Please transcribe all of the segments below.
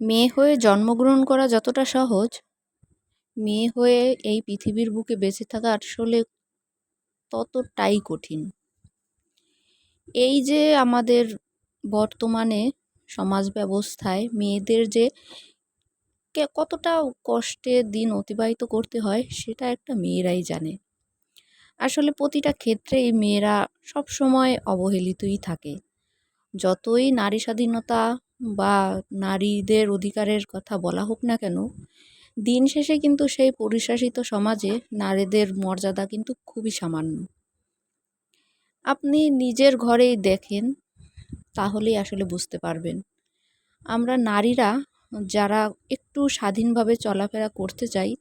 মেয়ে হয়ে জন্মগ্রহণ করা যতটা সহজ, মেয়ে হয়ে এই পৃথিবীর বুকে বেঁচে থাকা আসলে ততটাই কঠিন। এই যে আমাদের বর্তমানে সমাজ ব্যবস্থায় মেয়েদের যে কতটা কষ্টে দিন অতিবাহিত করতে হয়, সেটা একটা মেয়েরাই জানে। আসলে প্রতিটা ক্ষেত্রে এই মেয়েরা সবসময় অবহেলিতই থাকে। যতই নারী স্বাধীনতা বা নারীদের অধিকারের কথা বলা হোক না কেন, দিন শেষে কিন্তু সেই পরিশাসিত সমাজে নারীদের মর্যাদা কিন্তু খুবই সামান্য। আপনি নিজের ঘরেই দেখেন, তাহলেই আসলে বুঝতে পারবেন। আমরা নারীরা যারা একটু স্বাধীনভাবে চলাফেরা করতে চাই,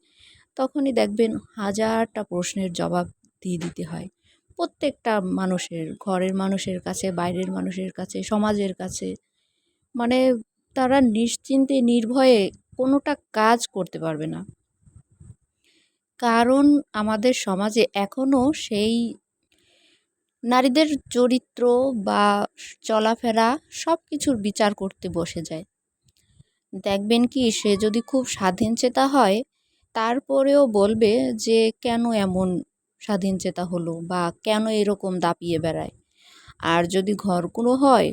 তখনই দেখবেন হাজারটা প্রশ্নের জবাব দিয়ে দিতে হয়। প্রত্যেকটা মানুষের, ঘরের মানুষের কাছে, বাইরের মানুষের কাছে, সমাজের কাছে। মানে তারা নিশ্চিন্তে, নির্ভয়ে কোনোটা কাজ করতে পারবে না। কারণ আমাদের সমাজে এখনও সেই নারীদের চরিত্র বা চলাফেরা সব কিছুর বিচার করতে বসে যায়। দেখবেন কি, সে যদি খুব স্বাধীনচেতা হয়, তারপরেও বলবে যে, কেন এমন স্বাধীনচেতা হলো বা কেন এরকম দাপিয়ে বেড়ায়? আর যদি ঘরকুঁড়ো হয়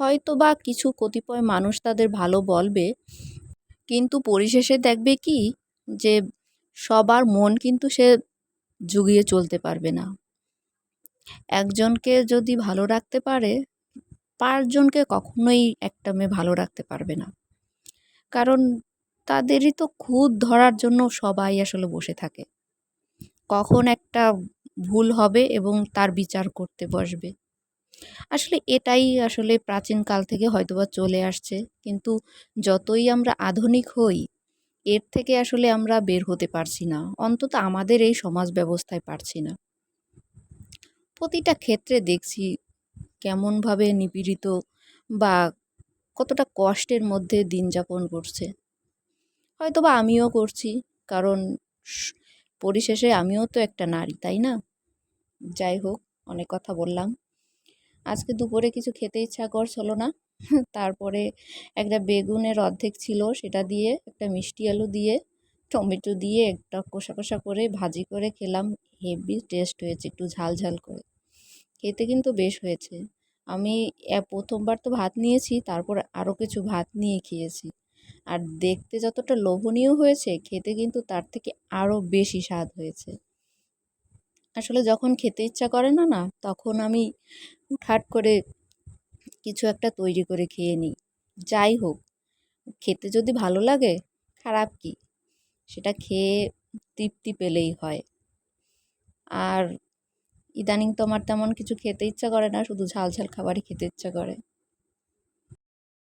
হয়তো বা কিছু কতিপয় মানুষ তাদের ভালো বলবে, কিন্তু পরিশেষে দেখবে কি? যে সবার মন কিন্তু সে জুগিয়ে চলতে পারবে না। একজনকে যদি ভালো রাখতে পারে, পাঁচজনকে কখনোই একটা মেয়ে ভালো রাখতে পারবে না। কারণ তাদেরই তো খুদ ধরার জন্য সবাই আসলে বসে থাকে। কখন একটা ভুল হবে এবং তার বিচার করতে বসবে। আসলে এটাই আসলে প্রাচীনকাল থেকে হয়তোবা চলে আসছে। কিন্তু যতই আমরা আধুনিক হই, এর থেকে আসলে আমরা বের হতে পারছি না। অন্তত আমাদের এই সমাজ ব্যবস্থায় পারছি না। প্রতিটা ক্ষেত্রে দেখছি কেমনভাবে নিপীড়িত বা কতটা কষ্টের মধ্যে দিন যাপন করছে। হয়তোবা আমিও করছি, কারণ পরিশেষে আমিও তো একটা নারী, তাই না? যাই হোক, অনেক কথা বললাম। আজকে দুপুরে কিছু খেতে ইচ্ছা করছিল না। তারপরে একটা বেগুনের অর্ধেক ছিল সেটা দিয়ে, একটা মিষ্টি আলু দিয়ে, টমেটো দিয়ে একটা কষা কষা করে ভাজি করে খেলাম। হেভি টেস্ট হয়েছে, একটু ঝাল ঝাল করে। খেতে কিন্তু বেশ হয়েছে। আমি প্রথমবার তো ভাত নিয়েছি, তারপর আরও কিছু ভাত নিয়ে খেয়েছি। আর দেখতে যতটা লোভনীয় হয়েছে, খেতে কিন্তু তার থেকে আরও বেশি স্বাদ হয়েছে। আসলে যখন খেতে ইচ্ছা করে না না, তখন আমি হুটহাট করে কিছু একটা তৈরি করে খেয়ে নিই। যাই হোক, খেতে যদি ভালো লাগে, খারাপ কি? সেটা খেয়ে তৃপ্তি পেলেই হয়। আর ইদানিং তো আমার তেমন কিছু খেতে ইচ্ছা করে না, শুধু ঝাল ঝাল খাবারই খেতে ইচ্ছা করে।